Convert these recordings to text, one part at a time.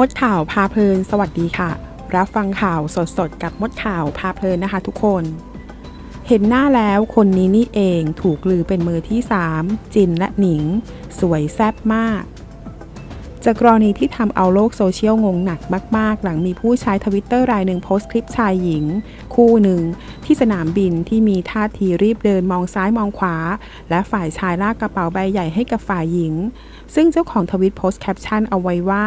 มดข่าวพาเพลิน สวัสดีค่ะ รับฟังข่าวสดๆ กับมดข่าวพาเพลินนะคะทุกคน เห็นหน้าแล้วคนนี้นี่เองถูกลือเป็นมือที่ 3 จินและหนิง สวยแซ่บมาก จากกรณีที่ทำเอาโลกโซเชียลงงหนักมาก ๆ หลังมีผู้ใช้ทวิตเตอร์รายหนึ่งโพสต์คลิปชายหญิง คู่หนึ่ง ที่สนามบินที่มีท่าทีรีบเดินมองซ้ายมองขวา และฝ่ายชายลากกระเป๋าใบใหญ่ให้กับฝ่ายหญิง ซึ่งเจ้าของทวิตโพสต์แคปชั่นเอาไว้ว่า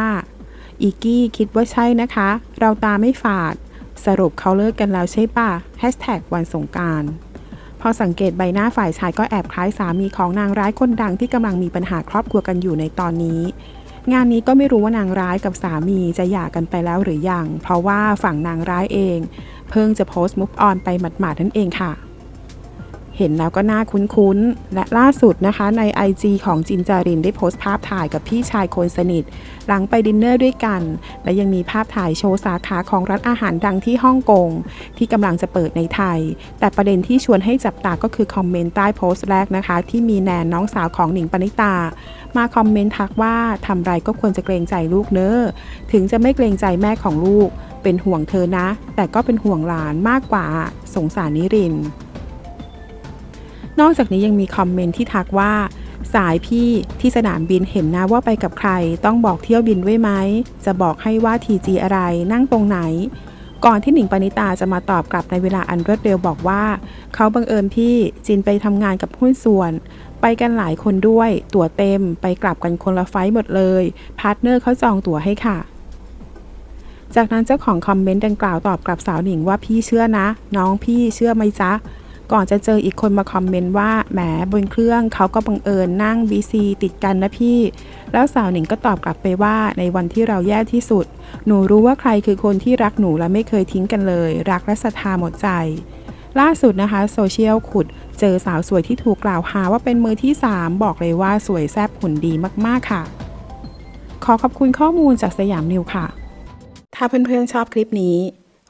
อีกี้คิดว่าใช่นะคะ เราตาไม่ฝาด สรุปเขาเลิกกันแล้วใช่ป่ะแฮชแท็กวันสงการพอสังเกตใบหน้าฝ่ายชายก็แอบคล้ายสามีของนางร้ายคนดังที่กำลังมีปัญหาครอบครัวกันอยู่ในตอนนี้ งานนี้ก็ไม่รู้ว่านางร้ายกับสามีจะหย่ากันไปแล้วหรือยัง เพราะว่าฝั่งนางร้ายเอง เพิ่งจะโพสต์มุกออนไปหมาดๆนั่นเองค่ะ เห็นแล้วก็น่าคุ้นๆ และล่าสุดนะคะใน IG ของจินจารินได้โพสต์ภาพถ่ายกับพี่ชายคนสนิท หลังไปดินเนอร์ด้วยกัน และยังมีภาพถ่ายโชว์สาขาของร้านอาหารดังที่ฮ่องกง ที่กำลังจะเปิดในไทย แต่ประเด็นที่ชวนให้จับตาก็คือคอมเมนต์ใต้โพสต์แรกนะคะ ที่มีแนนน้องสาวของหนิงปณิตา มาคอมเมนต์ทักว่าทำไรก็ควรจะเกรงใจลูกเนอะถึงจะไม่เกรงใจแม่ของลูก เป็นห่วงเธอนะ แต่ก็เป็นห่วงหลานมากกว่าสงสารนิรินทร์ นอกจากนี้ยังมีคอมเมนต์ที่ทักว่า สายพี่ที่สนามบินเห็นนะว่าไปกับใคร ต้องบอกเที่ยวบินไว้ไหม จะบอกให้ว่าทีจีอะไรนั่งตรงไหน ก่อนที่หนิงปณิตาจะมาตอบกลับในเวลาอันรวดเร็วบอกว่า เขาบังเอิญพี่จินไปทำงานกับหุ้นส่วน ไปกันหลายคนด้วย ตั๋วเต็ม ไปกลับกันคนละไฟล์หมดเลยพาร์ทเนอร์เขาจองตั๋วให้ค่ะจากนั้นเจ้าของคอมเมนต์ดังกล่าวตอบกลับสาวหนิงว่าพี่เชื่อนะ น้องพี่เชื่อไหมจ๊ะ ก่อนจะเจออีกคนมาคอมเมนต์ว่าแหมบนเครื่องเขาก็บังเอิญนั่ง BC ติดกันนะพี่ แล้วสาวหนิงก็ตอบกลับไปว่าในวันที่เราแย่ที่สุด หนูรู้ว่าใครคือคนที่รักหนูและไม่เคยทิ้งกันเลย รักและศรัทธาหมดใจ ล่าสุดนะคะโซเชียลขุดเจอสาวสวยที่ถูกกล่าวหาว่าเป็นมือที่ 3 บอกเลยว่าสวยแซ่บหุ่นดีมากๆค่ะ ขอขอบคุณข้อมูลจากสยามนิวค่ะ ถ้าเพื่อนๆชอบคลิปนี้